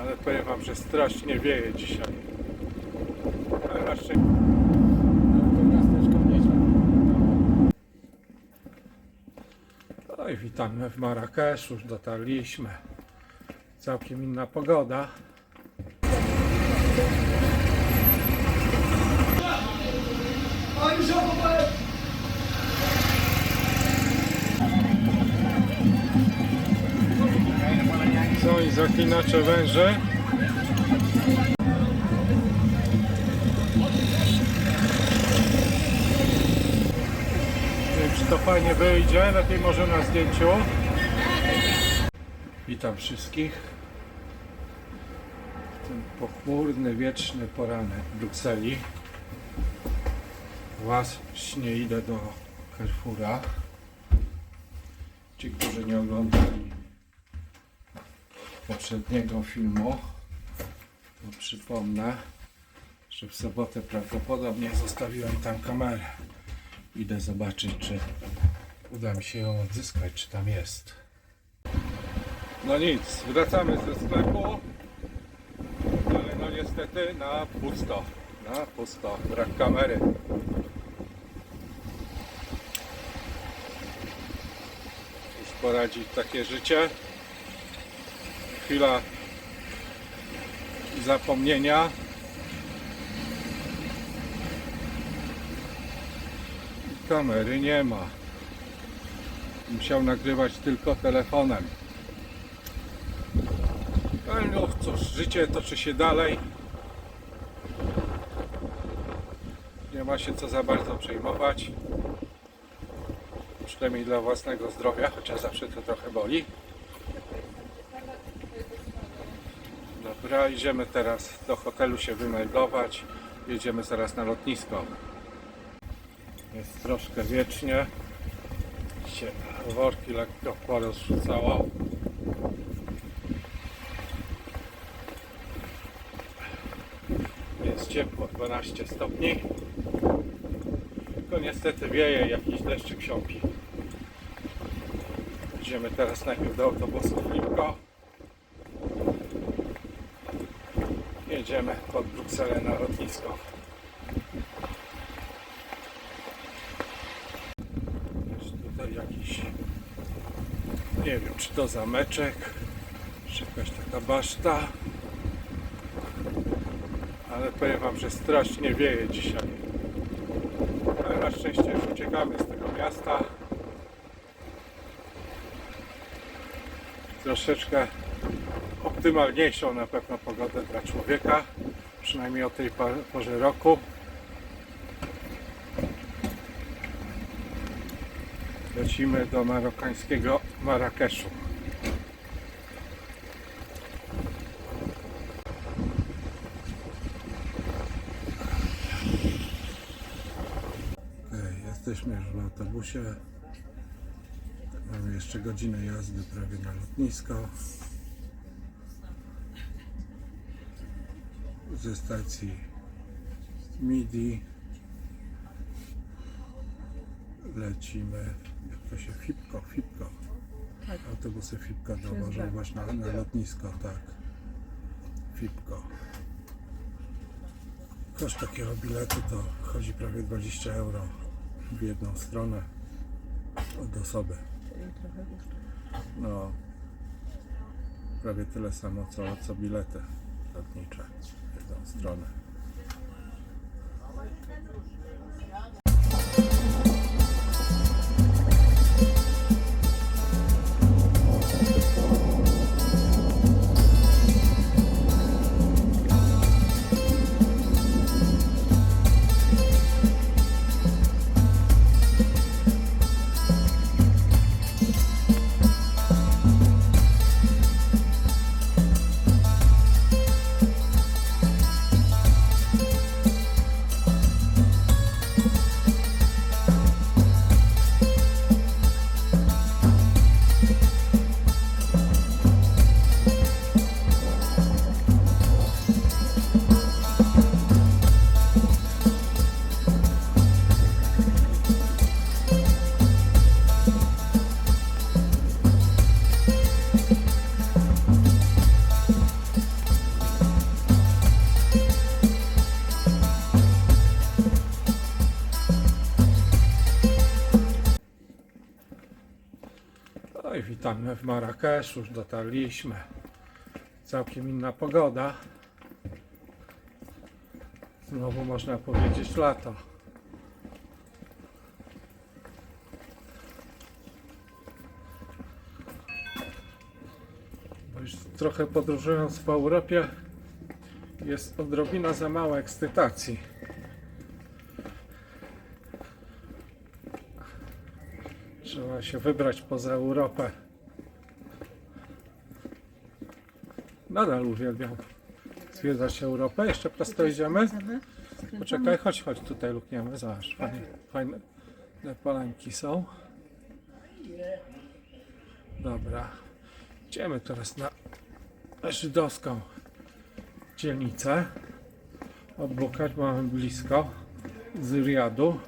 Ale powiem wam, że strasznie wieje dzisiaj. Ale na. No i witamy w Marrakeszu, już dotarliśmy. Całkiem inna pogoda. Są i zaklinacze węże. Nie wiem, czy to fajnie wyjdzie, lepiej może na zdjęciu. Witam wszystkich. W ten pochmurny, wieczny poranek w Brukseli. Właśnie idę do Carrefoura. Ci, którzy nie oglądali poprzedniego filmu, to przypomnę, że w sobotę prawdopodobnie zostawiłem tam kamerę. Idę zobaczyć, czy uda mi się ją odzyskać, czy tam jest. No nic, wracamy ze sklepu, ale no niestety na pusto. Na pusto, brak kamery. Poradzić takie życie. Chwila zapomnienia. Kamery nie ma. Musiał nagrywać tylko telefonem. Ale no cóż, życie toczy się dalej. Nie ma się co za bardzo przejmować. Przynajmniej dla własnego zdrowia, chociaż zawsze to trochę boli. Dobra, idziemy teraz do hotelu się wymeldować. Jedziemy zaraz na lotnisko. Jest troszkę wiecznie. Się worki lekko porozrzucało. Jest ciepło, 12 stopni. Tylko niestety wieje, jakiś deszczyk siąpi. Idziemy teraz najpierw do autobusu Flipko. Jedziemy pod Brukselę na lotnisko. Jest tutaj jakiś, nie wiem czy to zameczek, czy jakaś taka baszta. Ale powiem wam, że strasznie wieje dzisiaj. Ale na szczęście już uciekamy z tego miasta. Troszeczkę optymalniejszą na pewno pogodę dla człowieka, przynajmniej o tej porze roku. Lecimy do marokańskiego Marrakeszu. Jesteśmy już w autobusie. Mamy jeszcze godzinę jazdy prawie na lotnisko. Ze stacji MIDI lecimy, jak to się, Fipko, Fipko. Autobusy Fipko dowożą właśnie na, na lotnisko, tak. Fipko. Koszt takiego biletu to chodzi prawie 20 euro w jedną stronę od osoby. Czyli trochę puszczę. No, prawie tyle samo co, co bilety lotnicze stronę. Marrakeszu, już dotarliśmy. Całkiem inna pogoda. Znowu można powiedzieć lato. Bo już trochę podróżując po Europie jest odrobina za mało ekscytacji. Trzeba się wybrać poza Europę. Nadal uwielbiam zwiedzać Europę. Jeszcze prosto idziemy. Poczekaj, chodź, chodź, tutaj lukniemy. Zobacz, fajne, fajne palemki są. Dobra. Idziemy teraz na żydowską dzielnicę. Odbukać, mamy blisko z Riadu.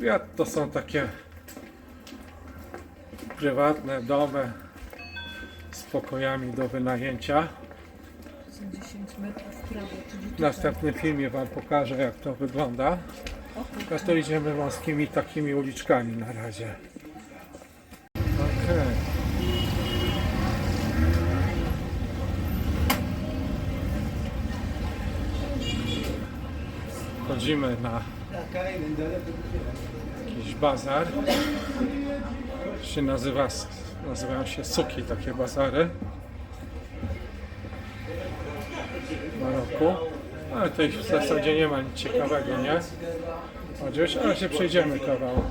Riad to są takie prywatne domy pokojami do wynajęcia. 80 metrów w prawo, czyli W następnym filmie Wam pokażę jak to wygląda. Teraz to idziemy wąskimi takimi uliczkami na razie. Okej. Wchodzimy na jakiś bazar. Się nazywa, nazywają się suki takie bazary. W Maroku. Ale tutaj w zasadzie nie ma nic ciekawego, nie? Chociaż, ale się przejdziemy kawałek.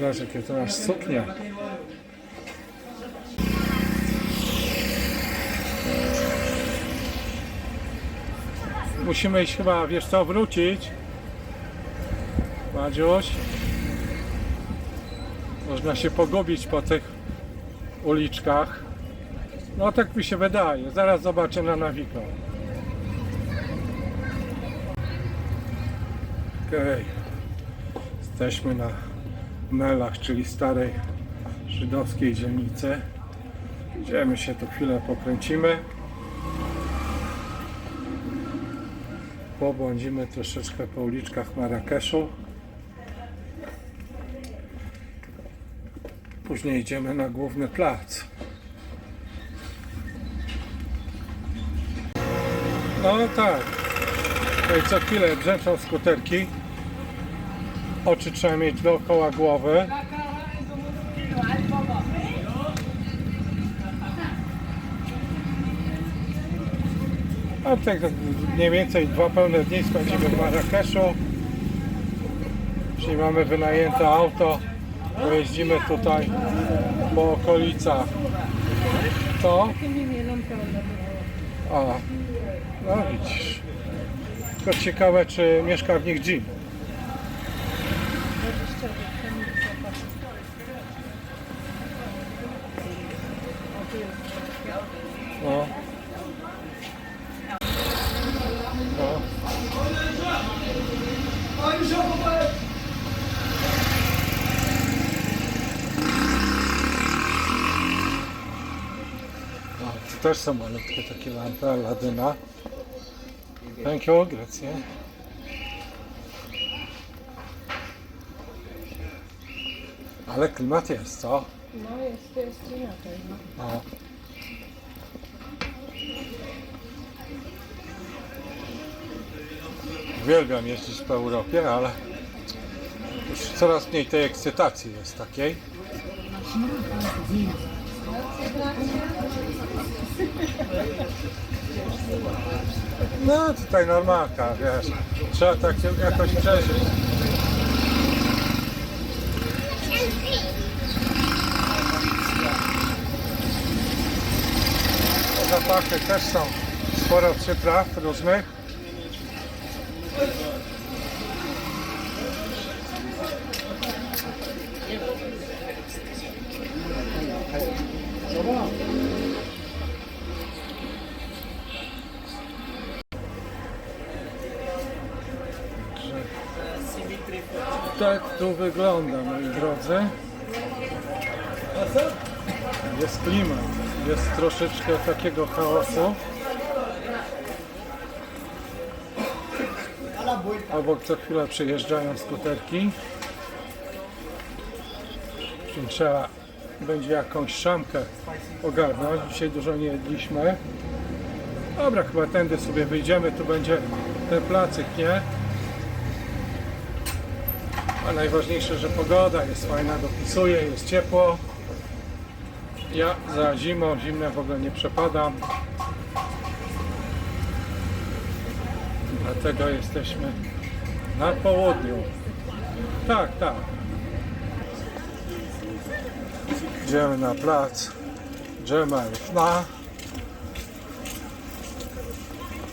Zobacz jakie to masz suknie. Musimy iść chyba, wiesz co, wrócić. Madziuś. Można się pogubić po tych uliczkach. No tak mi się wydaje. Zaraz zobaczę na Navigo. Okej. Jesteśmy na Melach, czyli starej żydowskiej dzielnicy. Idziemy się tu chwilę pokręcimy. Pobłądzimy troszeczkę po uliczkach Marrakeszu. Później idziemy na główny plac. No tak. Tutaj co chwilę brzęczą skuterki. Oczy trzeba mieć dookoła głowy. A tak mniej więcej dwa pełne dni spędzimy w Marrakeszu. Czyli mamy wynajęte auto. Pojeździmy tutaj po okolicach. To? A, no widzisz. Tylko ciekawe, czy mieszka w nich Jean. 20 kamil zapasy. O, tu jest No. No. O, tu też są malutkie takie lampy Aladyna. Thank you, grazie. Ale klimat jest, co? No jest, jest inaczej. No. No. Uwielbiam jeździć po Europie, ale już coraz mniej tej ekscytacji jest takiej. No tutaj normalka, wiesz. Trzeba tak się jakoś przeżyć. Zapachy też są sporo przypraw różnych. Wygląda, moi drodzy. Jest klimat, jest troszeczkę takiego chaosu. Obok co chwilę przejeżdżają skuterki. Czyli trzeba będzie jakąś szamkę ogarnąć. Dzisiaj dużo nie jedliśmy. Dobra, chyba tędy sobie wyjdziemy. Tu będzie ten placyk, nie? A najważniejsze, że pogoda jest fajna, dopisuje, jest ciepło. Ja za zimą, zimne w ogóle nie przepadam. Dlatego jesteśmy na południu. Tak, tak. Idziemy na plac Dżemelfna.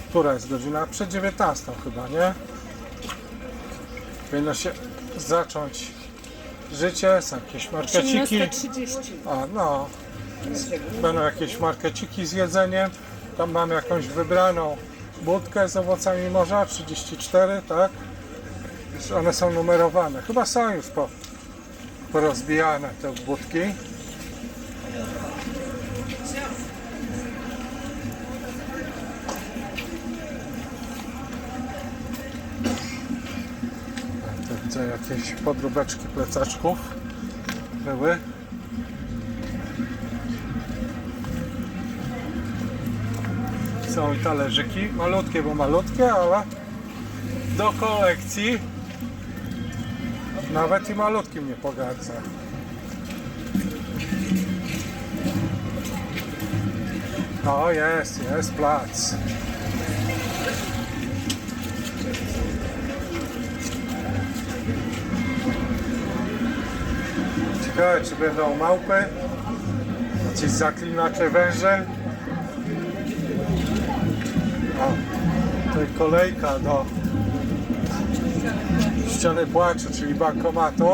Która jest godzina? Przed 19 chyba, nie? Powinno się zacząć życie, są jakieś markeciki. 13.30. A, no. Będą jakieś markeciki z jedzeniem. Tam mam jakąś wybraną budkę z owocami morza, 34, tak? One są numerowane. Chyba są już po, porozbijane te budki. Jakieś podróbeczki plecaczków były. Są i talerzyki, malutkie, bo malutkie, ale do kolekcji nawet i malutkim nie pogardza. No jest, jest plac. Ciekawe, czy będą małpy, jakieś zaklinacze węże. O, tutaj kolejka do ściany płaczu, czyli bankomatu.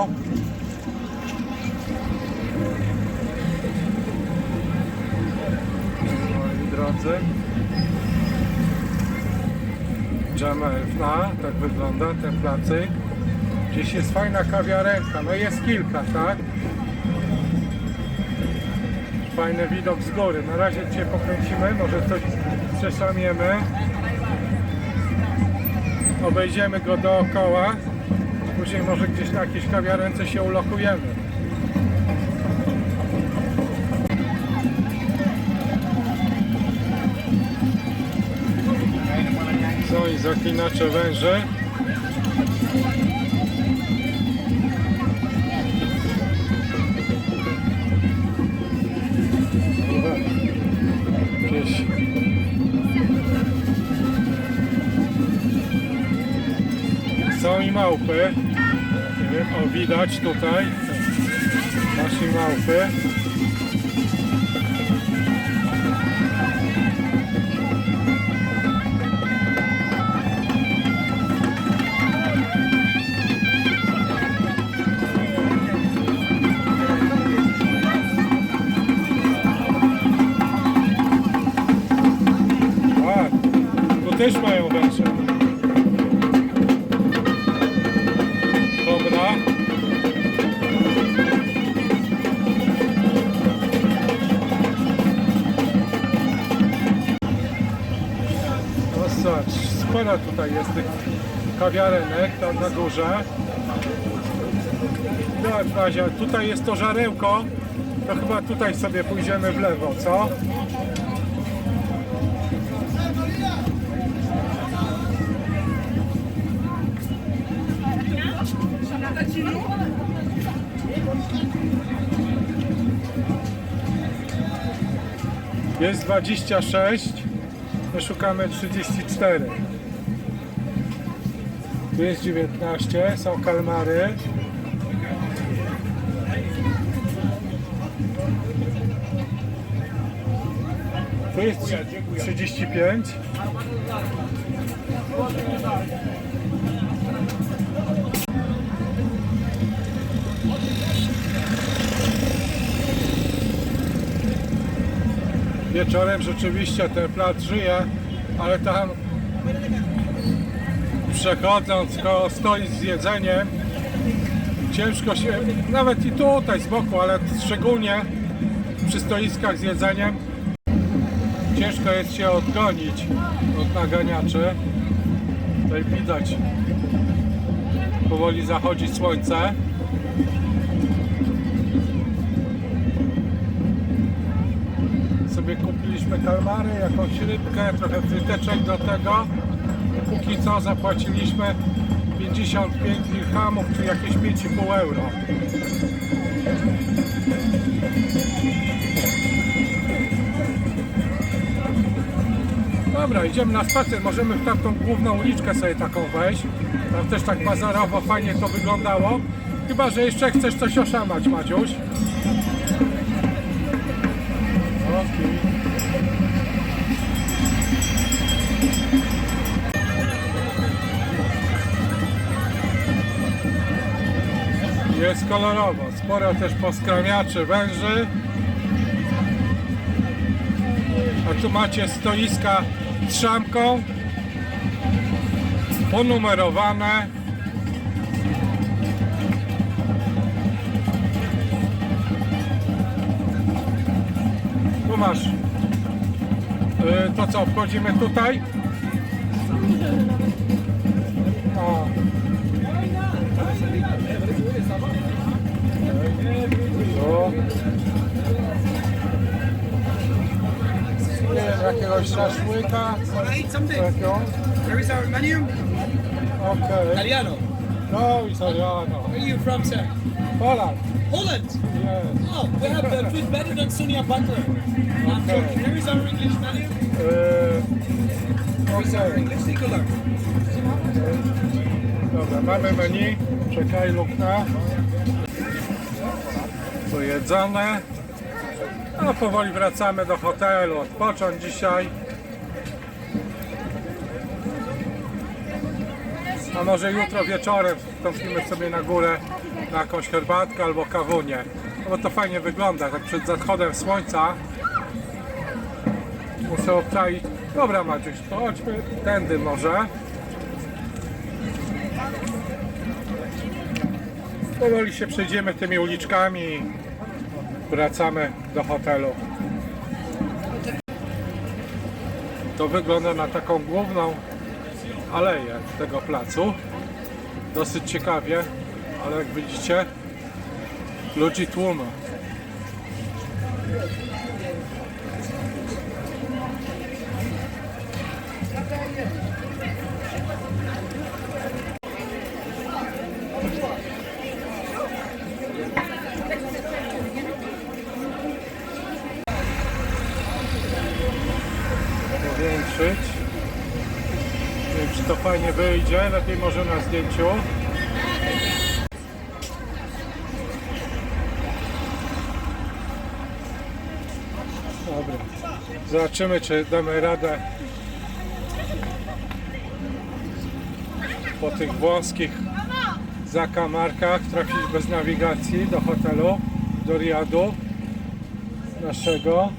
Moi drodzy. Jamelfna, tak wygląda ten placyk. Gdzieś jest fajna kawiarenka, no jest kilka, tak? Fajny widok z góry. Na razie Cię pokręcimy, może coś przeszamiemy. Obejdziemy go dookoła. Później może gdzieś na jakiejś kawiarence się ulokujemy. Są i zaklinacze węży. Są i małpy. Nie wiem, o widać tutaj. Nasze małpy. Kawiarenek tam na górze. Zobacz Bazia, tutaj jest to żarełko. To chyba tutaj sobie pójdziemy w lewo, co? Jest 26, my szukamy 34. Tu jest 19, są kalmary. Tu jest 35. Wieczorem rzeczywiście ten plac żyje, ale tam przechodząc koło stoi z jedzeniem ciężko się, nawet i tutaj z boku, ale szczególnie przy stoiskach z jedzeniem ciężko jest się odgonić od naganiaczy. Tutaj widać powoli zachodzi słońce. Sobie kupiliśmy kalmary, jakąś rybkę, trochę fryteczek do tego. Póki co zapłaciliśmy 55 dirhamów, czy jakieś 5,5 euro. Dobra, idziemy na spacer. Możemy w tamtą główną uliczkę sobie taką wejść. Tam też tak bazarowo fajnie to wyglądało. Chyba, że jeszcze chcesz coś oszamać, Maciuś. Jest kolorowo. Sporo też poskramiaczy węży. A tu macie stoiska z szamką. Ponumerowane. Tu masz. Y, To co, wchodzimy tutaj? O. Jakiegoś szaszłyka. Something. Taką. Where is our menu? Okej. Italiano. No, italiano. Where are you from, sir? Poland. Holland. Yes. Oh, we have uh, food better than Sonia Butler. I'm Okay. joking. Here is our English menu. Our Okej. English. Look. Dobra, mamy menu. Czekaj, lukna. Tu jedzone. A powoli wracamy do hotelu. Odpocząć dzisiaj. A może jutro wieczorem wstąpimy sobie na górę na jakąś herbatkę albo kawunię. No bo to fajnie wygląda, tak przed zachodem słońca. Muszę obczaić. Dobra Maciuś, chodźmy tędy może. Powoli się przejdziemy tymi uliczkami wracamy do hotelu. To wygląda na taką główną aleję tego placu. Dosyć ciekawie, ale jak widzicie, ludzi tłumy. Powiększyć. Nie wiem, czy to fajnie wyjdzie. Lepiej może na zdjęciu. Dobra. Zobaczymy, czy damy radę po tych wąskich zakamarkach trafić bez nawigacji do hotelu, do Riadu naszego.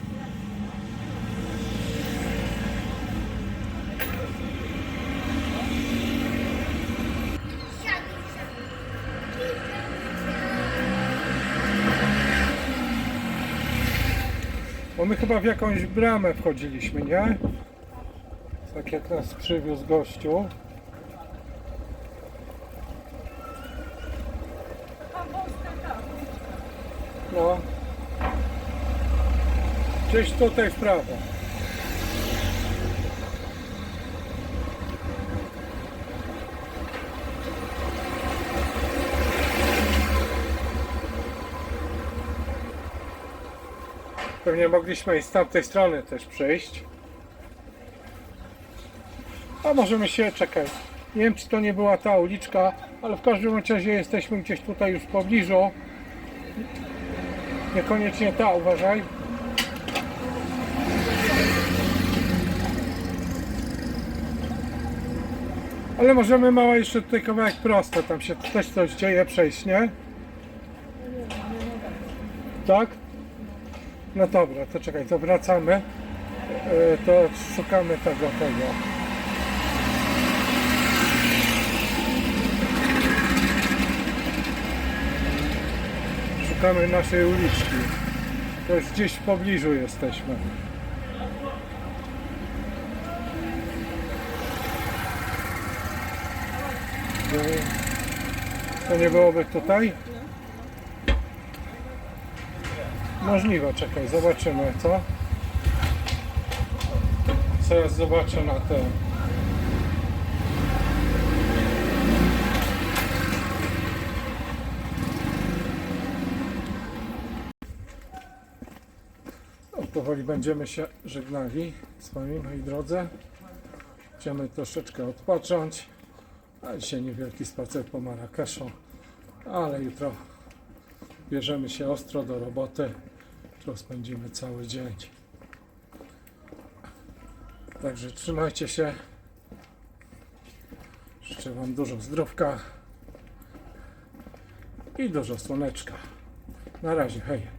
Bo my chyba w jakąś bramę wchodziliśmy, nie? Tak jak nas przywiózł gościu. No. Gdzieś tutaj w prawo. Pewnie mogliśmy i z tamtej strony też przejść. A możemy się czekać. Nie wiem, czy to nie była ta uliczka, ale w każdym razie jesteśmy gdzieś tutaj już w pobliżu. Niekoniecznie ta, uważaj. Ale możemy mała jeszcze tutaj kawałek prosto, tam się też coś dzieje, przejść, nie? Tak? No dobra, to czekaj, to wracamy. E, To szukamy tego, tego. Szukamy naszej uliczki. To już gdzieś w pobliżu jesteśmy. To nie byłoby tutaj? Możliwe, czekaj, zobaczymy, co? Zaraz zobaczę na te. No, powoli będziemy się żegnali z Wami, moi drodzy. Chcemy troszeczkę odpocząć. A dzisiaj niewielki spacer po Marrakeszu, ale jutro bierzemy się ostro do roboty. Jutro spędzimy cały dzień. Także trzymajcie się. Życzę Wam dużo zdrówka i dużo słoneczka. Na razie, hej.